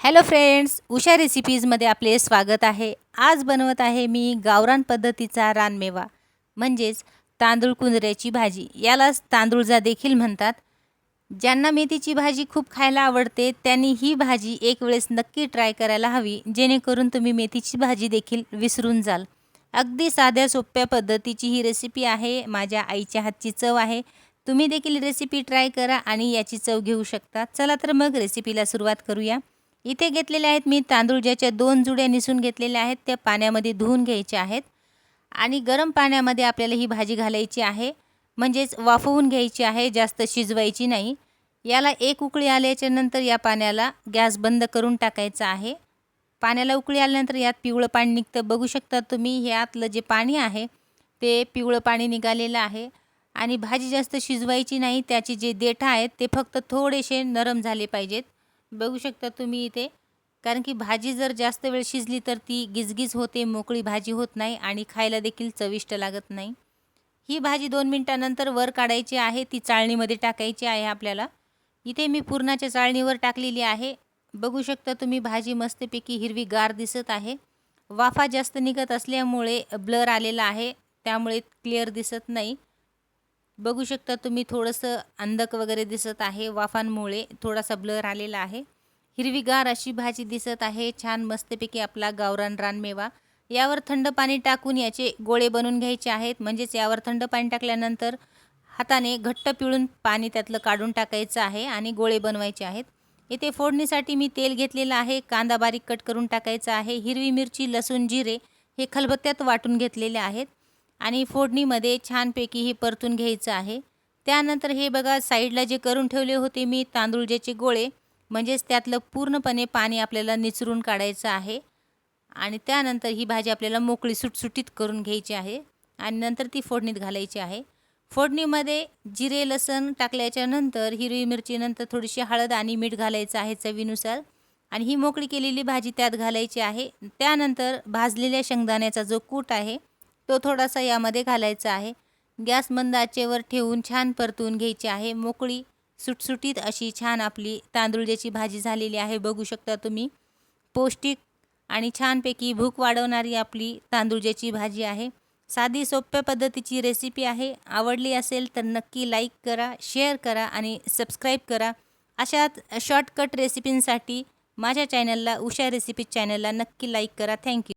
Hello friends Usha रेसिपीजमध्ये आपले स्वागत आहे. आज बनवत आहे मी गावरान पद्धतीचा रानमेवा म्हणजेच तांदूळ कुंदऱ्याची भाजी. यालाच तांदूळजा देखील म्हणतात. ज्यांना मेथीची भाजी खूप खायला आवडते त्यांनी ही भाजी एक वेळेस नक्की ट्राय करायला हवी जेणेकरून तुम्ही मेथीची भाजी देखील विसरून जाल. अगदी साध्या सोप्या पद्धतीची ही रेसिपी आहे. माझ्या आईच्या हातची चव आहे. तुम्ही देखील रेसिपी ट्राय करा आणि याची चव घेऊ शकता. चला तर मग रेसिपीला सुरुवात करूया. इथे घेतलेले आहेत मी तांदूळ ज्याच्या दोन जुड्या निसून घेतलेल्या आहेत त्या पाण्यामध्ये धुवून घ्यायच्या आहेत. आणि गरम पाण्यामध्ये आपल्याला ही भाजी घालायची आहे. म्हणजेच वाफवून घ्यायची आहे जास्त शिजवायची नाही. याला एक उकळी आल्याच्यानंतर या पाण्याला गॅस बंद करून टाकायचा आहे. पाण्याला उकळी आल्यानंतर यात पिवळं पाणी निघतं. बघू शकता तुम्ही ह्यातलं जे पाणी आहे ते पिवळं पाणी निघालेलं आहे. आणि भाजी जास्त शिजवायची नाही त्याचे जे देठं आहेत ते फक्त थोडेसे नरम झाले पाहिजेत. बघू शकता तुम्ही इथे. कारण की भाजी जर जास्त वेळ शिजली तर ती गिजगिज होते मोकळी भाजी होत नाही आणि खायला देखील चविष्ट लागत नाही. ही भाजी दोन मिनटानंतर वर काढायची आहे ती चाळणीमध्ये टाकायची आहे आपल्याला. इथे मी पूर्णाच्या चाळणीवर टाकलेली आहे. बघू शकता तुम्ही भाजी मस्तपैकी हिरवी गार दिसत आहे. वाफा जास्त निघत असल्यामुळे ब्लर आलेला आहे त्यामुळे क्लिअर दिसत नाही. बघू शकता तुम्ही थोडंसं अंधक वगैरे दिसत आहे वाफांमुळे थोडासा ब्लर आलेला आहे. हिरवीगार अशी भाजी दिसत आहे छान मस्तपैकी आपला गावरान रानमेवा. यावर थंड पाणी टाकून याचे गोळे बनवून घ्यायचे आहेत. म्हणजेच यावर थंड पाणी टाकल्यानंतर हाताने घट्ट पिळून पाणी त्यातलं काढून टाकायचं आहे आणि गोळे बनवायचे आहेत. इथे फोडणीसाठी मी तेल घेतलेलं आहे कांदा बारीक कट करून टाकायचा आहे. हिरवी मिरची लसूण जिरे हे खलबत्त्यात वाटून घेतलेले आहेत. आणि फोडणीमध्ये छानपैकी हे परतून घ्यायचं आहे. त्यानंतर हे बघा साईडला जे करून ठेवले होते मी तांदूळ ज्याचे गोळे म्हणजेच त्यातलं पूर्णपणे पाणी आपल्याला निचरून काढायचं आहे. आणि त्यानंतर ही भाजी आपल्याला मोकळी सुटसुटीत करून घ्यायची आहे. आणि नंतर ती फोडणीत घालायची आहे. फोडणीमध्ये जिरे लसण टाकल्याच्या नंतर हिरवी मिरचीनंतर थोडीशी हळद आणि मीठ घालायचं आहे चवीनुसार. आणि ही मोकळी केलेली भाजी त्यात घालायची आहे. त्यानंतर भाजलेल्या शेंगदाण्याचा जो कूट आहे तो थोडासा यामध्ये घालायचा आहे. गॅस मंद आचेवर ठेवून छान परतून घ्यायची आहे. मोकळी सुटसुटीत अशी छान आपली तांदूळज्याची भाजी झालेली आहे. बघू शकता तुम्ही. पौष्टिक आणि छानपैकी भूक वाढवणारी आपली तांदूळज्याची भाजी आहे. साधी सोप्या पद्धतीची रेसिपी आहे. आवडली असेल तर नक्की लाईक करा शेअर करा आणि सबस्क्राईब करा. अशाच शॉर्टकट रेसिपींसाठी माझ्या चॅनलला उषा रेसिपी चॅनलला नक्की लाईक करा. थँक्यू